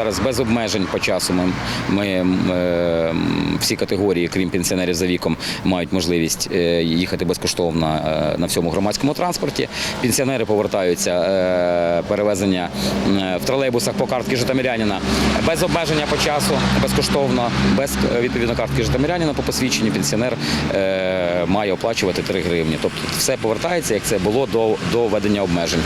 зараз без обмежень по часу. Ми, ми е, всі категорії, крім пенсіонерів за віком, мають можливість е, їхати безкоштовно е, на всьому громадському транспорті. Пенсіонери повертаються перевезення в тролейбусах по картки Житомирянина без обмеження по часу, безкоштовно, без відповідно картки Житомирянина по посвідченню пенсіонер має оплачувати 3 гривні. Тобто все повертається, як це було до, до введення обмежень.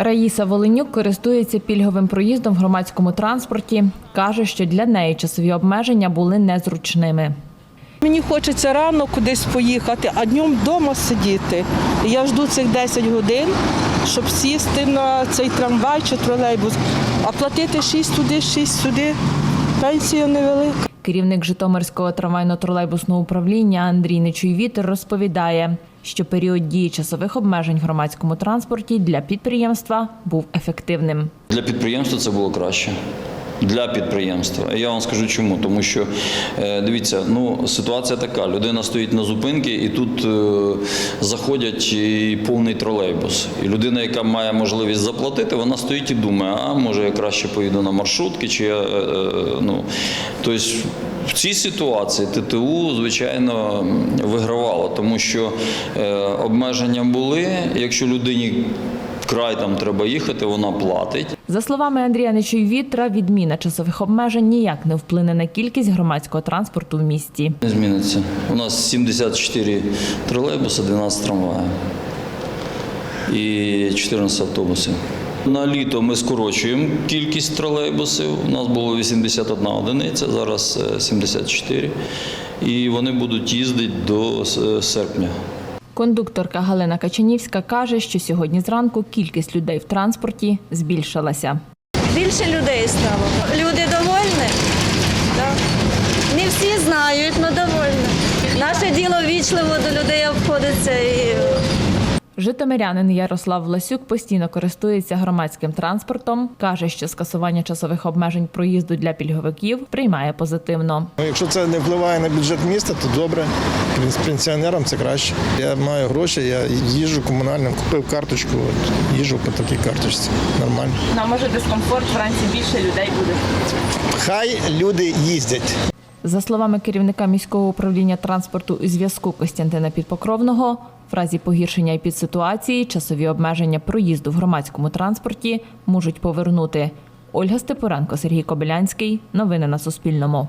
Раїса Воленюк користується пільговим проїздом в громадському транспорті. Каже, що для неї часові обмеження були незручними. Мені хочеться рано кудись поїхати, а днем вдома сидіти. Я жду цих 10 годин, щоб сісти на цей трамвай чи тролейбус, а платити 6 туди, 6 сюди. Пенсія невелика. Керівник Житомирського трамвайно-тролейбусного управління Андрій Нечуйвітер розповідає, що період дії часових обмежень в громадському транспорті для підприємства був ефективним. Для підприємства це було краще. Для підприємства. Я вам скажу чому. Тому що е, дивіться, ну ситуація така: людина стоїть на зупинці, і тут е, заходять і повний тролейбус. І людина, яка має можливість заплатити, вона стоїть і думає, а може я краще поїду на маршрутки, чи я е, ну тобто. В цій ситуації ТТУ, звичайно, вигравало, тому що обмеження були. Якщо людині край там треба їхати, вона платить. За словами Андрія Нечуйвітра, відміна часових обмежень ніяк не вплине на кількість громадського транспорту в місті. Не зміниться. У нас 74 тролейбуси, 12 трамваїв і 14 автобусів. На літо ми скорочуємо кількість тролейбусів. У нас було 81 одиниця, зараз е, 74. І вони будуть їздити до е, серпня. Кондукторка Галина Качанівська каже, що сьогодні зранку кількість людей в транспорті збільшилася. Більше людей стало. Люди довольні? Да. Не всі знають, але довольні. Наше діло вічливо до людей обходиться і Житомирянин Ярослав Власюк постійно користується громадським транспортом. каже, що скасування часових обмежень проїзду для пільговиків приймає позитивно. Ну, якщо це не впливає на бюджет міста, то добре. Пен- Пенсіонерам це краще. Я маю гроші, я їжджу комунальним, купив карточку, от, їжджу по такій карточці. Нормально. На може дискомфорт вранці більше людей буде. Хай люди їздять. За словами керівника міського управління транспорту і зв'язку Костянтина Підпокровного, в разі погіршення підситуації часові обмеження проїзду в громадському транспорті можуть повернути. Ольга Степуренко, Сергій Кобилянський. Новини на Суспільному.